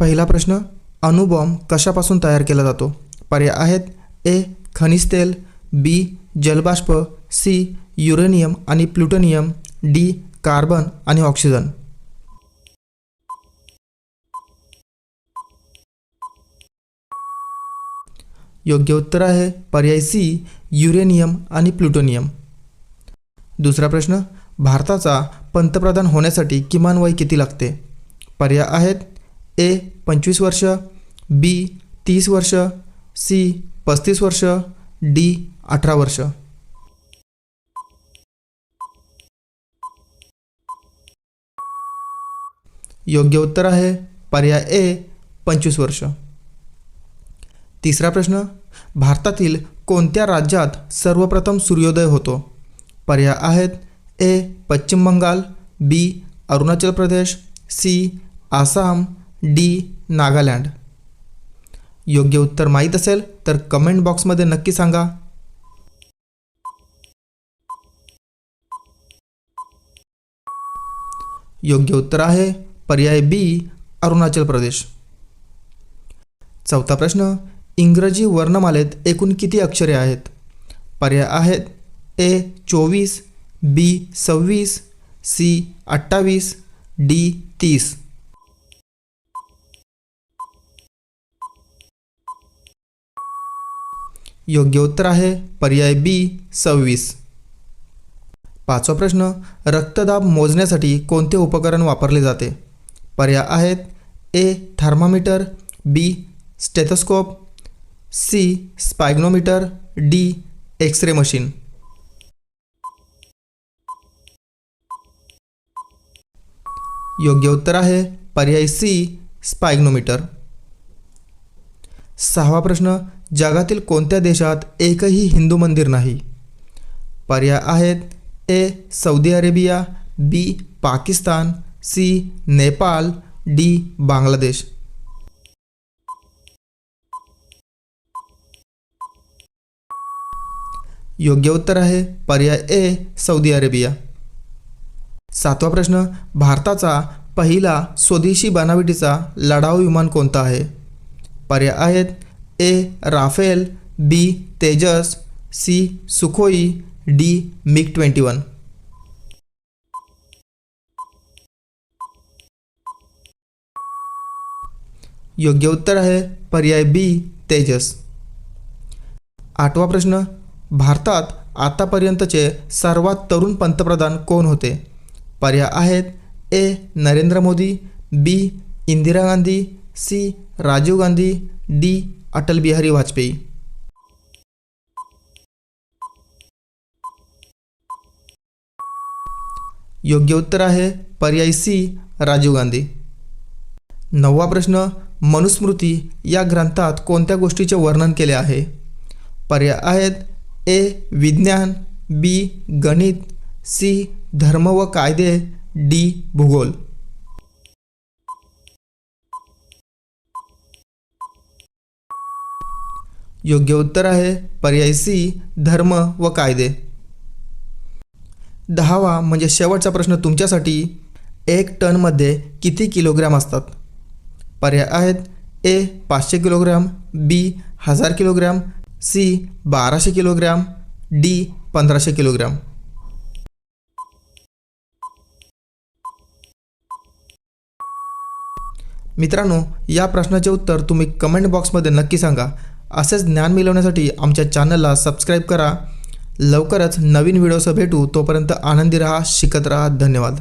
पहिला प्रश्न अणुबॉम्ब कशापासून तयार केला जातो? पर्याय आहेत ए खनिज तेल बी जलबाष्प सी युरेनियम आणि प्लुटोनियम डी कार्बन आणि ऑक्सिजन. योग्य उत्तर आहे पर्याय सी युरेनियम आणि प्लुटोनियम. दुसरा प्रश्न भारताचा पंतप्रधान होण्यासाठी किमान वय किती लागते? पर्याय आहेत ए पंचवीस वर्ष बी तीस वर्ष सी पस्तीस वर्ष डी अठरा वर्ष. योग्य उत्तर आहे पर्याय ए पंचवीस वर्ष. तिसरा प्रश्न भारतातील कोणत्या राज्यात सर्वप्रथम सूर्योदय होतो? पर्याय आहेत A Paschim Bangal B Arunachal Pradesh C Assam D Nagaland. योग्य उत्तर माहीत असेल तर कमेंट बॉक्समध्ये नक्की सांगा. योग्य उत्तर आहे पर्याय बी अरुणाचल प्रदेश. चौथा प्रश्न इंग्रजी वर्णमालेत एकूण किती अक्षरे आहेत? पर्याय आहेत ए चोवीस बी सव्वीस सी अठ्ठावीस डी तीस. योग्य उत्तर आहे पर्याय बी सव्वीस. पाचवा प्रश्न रक्तदाब मोजण्यासाठी कोणते उपकरण वापरले जाते? पर्याय आहेत A thermometer B stethoscope C sphygmometer D X ray machine. योग्य उत्तर आहे पर्याय सी स्पायग्नोमीटर. सहावा प्रश्न जगातील कोणत्या देशात एकही हिंदू मंदिर नाही? पर्याय आहेत A Saudi Arabia B Pakistan C Nepal D Bangladesh. योग्य उत्तर आहे पर्याय ए सौदी अरेबिया. सातवा प्रश्न भारताचा पहिला स्वदेशी बनावटीचा लढाऊ विमान कोणता आहे? पर्याय आहेत A Rafale B Tejas C Sukhoi D MiG twenty one. योग्य उत्तर आहे पर्याय बी तेजस. आठवा प्रश्न. भारतात आतापर्यंतचे सर्वात तरुण पंतप्रधान कोण होते? पर्याय आहेत A Narendra Modi B Indira Gandhi C Rajiv Gandhi D Atal Bihari Vajpayee. योग्य उत्तर आहे पर्याय सी राजीव गांधी. नववा प्रश्न मनुस्मृती या ग्रंथात कोणत्या गोष्टीचे वर्णन केले आहे? पर्याय आहेत ए विज्ञान बी गणित सी धर्म व कायदे डी भूगोल. योग्य उत्तर आहे पर्याय सी धर्म व कायदे. दहावा म्हणजे शेवटचा प्रश्न तुमच्यासाठी. एक टनमध्ये किती किलोग्रॅम असतात? पर्याय आहेत ए पाचशे किलोग्रॅम बी हजार किलोग्रॅम सी बाराशे किलोग्रॅम डी पंधराशे किलोग्रॅम. मित्रांनो या प्रश्नाचे उत्तर तुम्ही कमेंट बॉक्समध्ये नक्की सांगा. असेच ज्ञान मिळवण्यासाठी आमच्या चॅनलला सबस्क्राईब करा. लवकरच नवीन व्हिडिओसह भेटू. तोपर्यंत आनंदी रहा शिकत रहा. धन्यवाद.